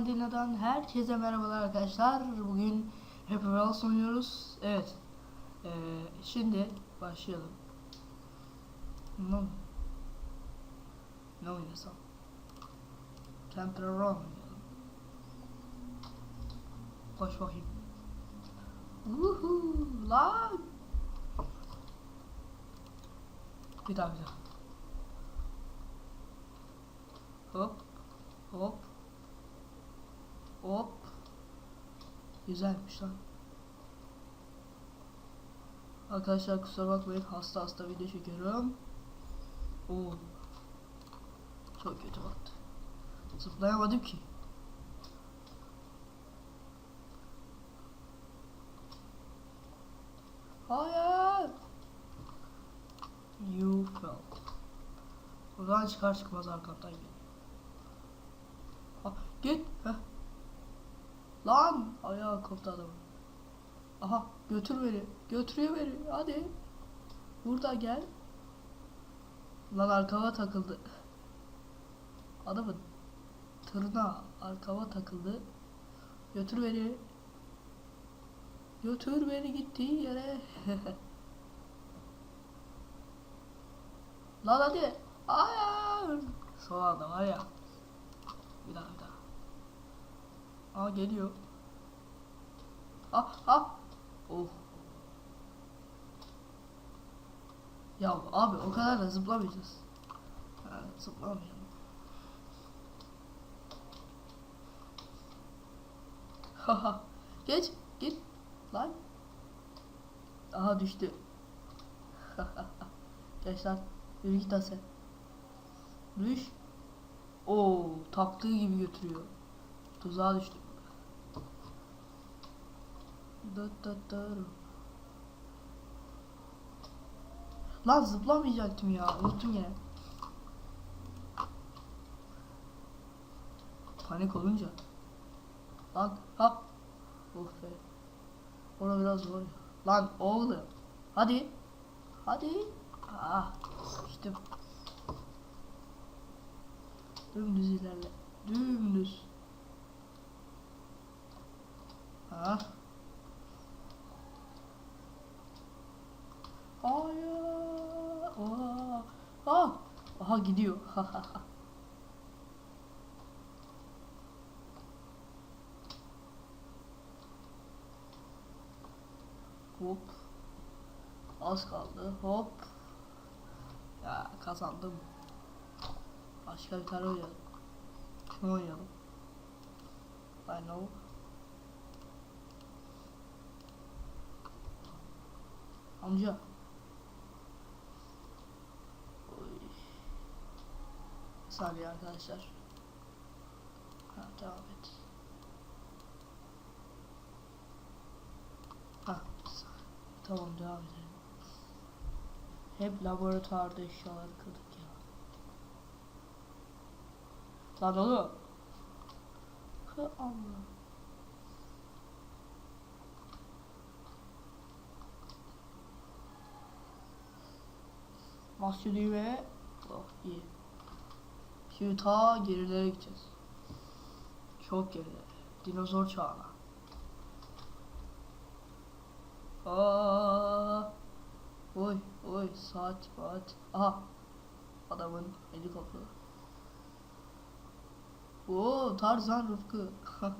Mandina'dan herkese merhabalar arkadaşlar. Bugün Happy Wheels oynuyoruz. Evet. Ee, şimdi başlayalım. Ne, ne oynasam? Temple Run oynayalım. Koş bakayım. Uhu, lan. Bir daha bir daha. Hop. Hop. Hop. Güzelmiş lan. Arkadaşlar kusura bakmayın hasta hasta video çekiyorum. Oo. Çok kötü baktı. Zıplayamadım ki. Hayır. You fell. Buradan çıkar çıkmaz arkamdan geliyor. Ha, git. Heh. Lan ayağı koptu adamın. Aha götür beni. Götürüyor beni. Hadi. Burada gel. Lan arkama takıldı. Adamın tırnağı arkama takıldı. Götür beni. Götür beni gittiği yere. Lan hadi. Hayır. Son anda var ya. Bir daha bir daha. Aa geliyor. Ah ah. Oh. Ya abi o kadar da zıplamayacağız. Ha, zıplamayalım. Haha. Geç git lan. Aha düştü. Gençler yürü git lan sen. Düş. Oo taktığı gibi götürüyor. Tuzağa düştüm. Dıt dıt dıt. Lan zıplamayacaktım ya. Unuttum yine. Panik olunca. Lan ha. Of be. Orada biraz zor. Lan oğlum. Hadi. Hadi. Ah. İşte. Dümdüz ilerle. Dümdüz. Ha. Hayır. Aa. Ah. Aha gidiyor. Hop. Az kaldı. Hop. Ya kazandım. Başka bir tane oynayalım. Şunu oynayalım. I know. Amca. Saniye arkadaşlar. Ha, devam et. Ha. Tamam devam edelim. Hep laboratuvarda eşyaları kırdık ya. Lan oğlum. Hı Allah. Basıyor düğmeye. Oh iyi. Şimdi ta gerilere gideceğiz. Çok gerilere. Dinozor çağına. Aa, oy oy saat saat. Aha. Adamın eli koptu. Oo Tarzan Rıfkı.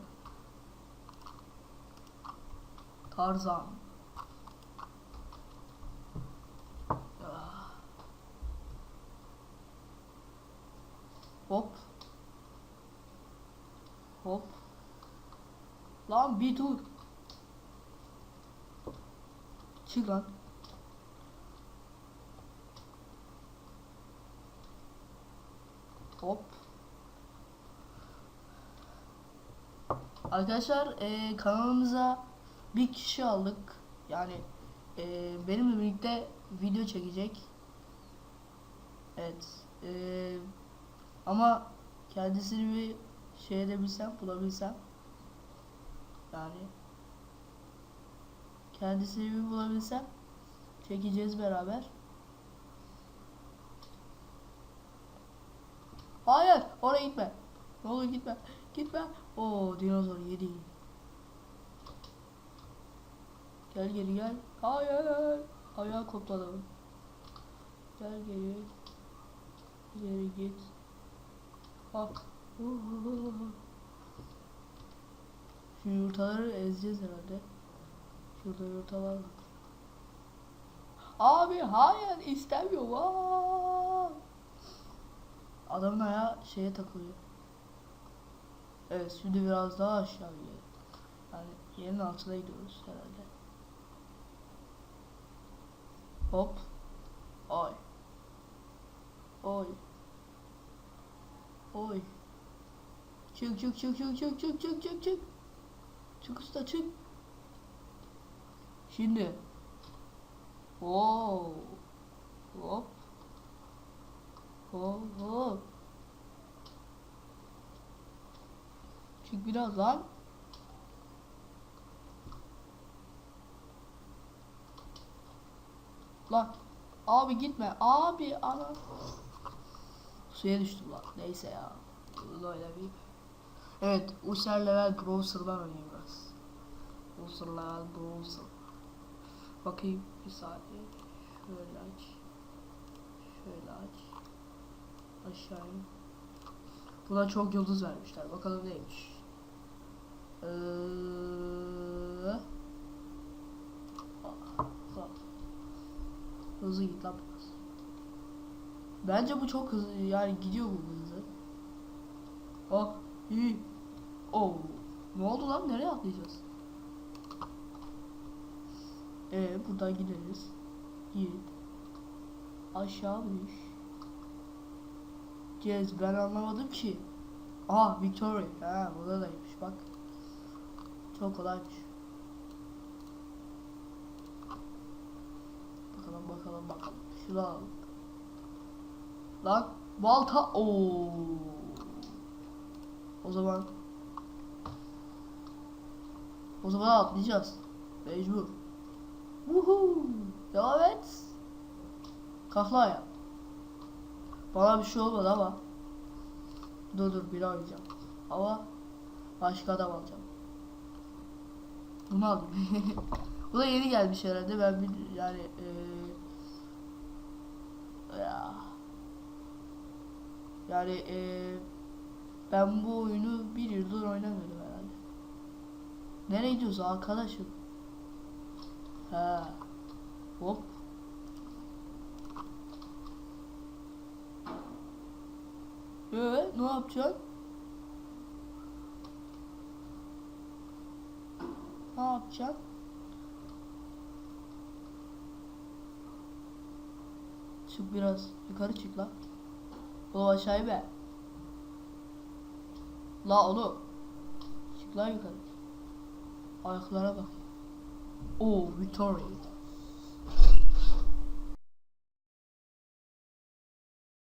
Tarzan. Ah. Hop. Hop. Lan bir dur. Çık lan. Hop. Arkadaşlar e, kanalımıza bir kişi aldık. Yani e, benimle birlikte video çekecek. Evet. E, ama kendisini bir şey edebilsem, bulabilsem. Yani kendisini bir bulabilsem çekeceğiz beraber. Hayır, oraya gitme. Ne olur gitme. Gitme. Oo dinozor yedi. Gel geri gel. Hayır. Ayağı koptu adamın. Gel geri. İleri git. Bak. Şu yumurtaları ezeceğiz herhalde. Şurada yumurtalar var. Abi hayır istemiyorum. Aa! Adamın ayağı şeye takılıyor. Evet şimdi biraz daha aşağı gidelim. Yani yerin altına gidiyoruz herhalde. Hop. Oy. Oy. Oy. Çık çık çık çık çık çık çık çık çık. Çık usta çık. Şimdi. Oo. Hop. Hop hop. Çık biraz lan. Lan. Abi gitme. Abi ana. Suya düştüm lan. Neyse ya. Bunu oynamayayım. Evet. User Level Browser'dan oynayayım biraz. User Level Browser. Bakayım bir saniye. Şöyle aç. Şöyle aç. Aşağı in. Buna çok yıldız vermişler. Bakalım neymiş. Ee. Hızlı git lan biraz. Bence bu çok hızlı yani gidiyor bu hızlı. Ah iyi. Oh. Ne oldu lan? Nereye atlayacağız? Ee buradan gideriz. Git. Aşağı düş. Cez ben anlamadım ki. Aa Victoria. Ha burada daymış bak. Çok kolaymış. Bakalım bakalım bakalım. Şunu alalım. Lan balta. Oo. O zaman o zaman atlayacağız. Mecbur. Woohoo! Devam et. Kalkla ya. Bana bir şey olmadı ama. Dur dur bir oynayacağım. Ama başka adam alacağım. Bunu alayım. Bu da yeni gelmiş herhalde. Ben bir yani eee ya yani eee ben bu oyunu bir yıldır oynamıyorum herhalde. Nereye gidiyoruz arkadaşım? He. Hop. Ee, ne yapacaksın? Ne yapacaksın? Çık biraz yukarı çık la. Oğlum aşağıya be. La oğlum. Çık la yukarı. Ayaklara bak. Oo Victoria.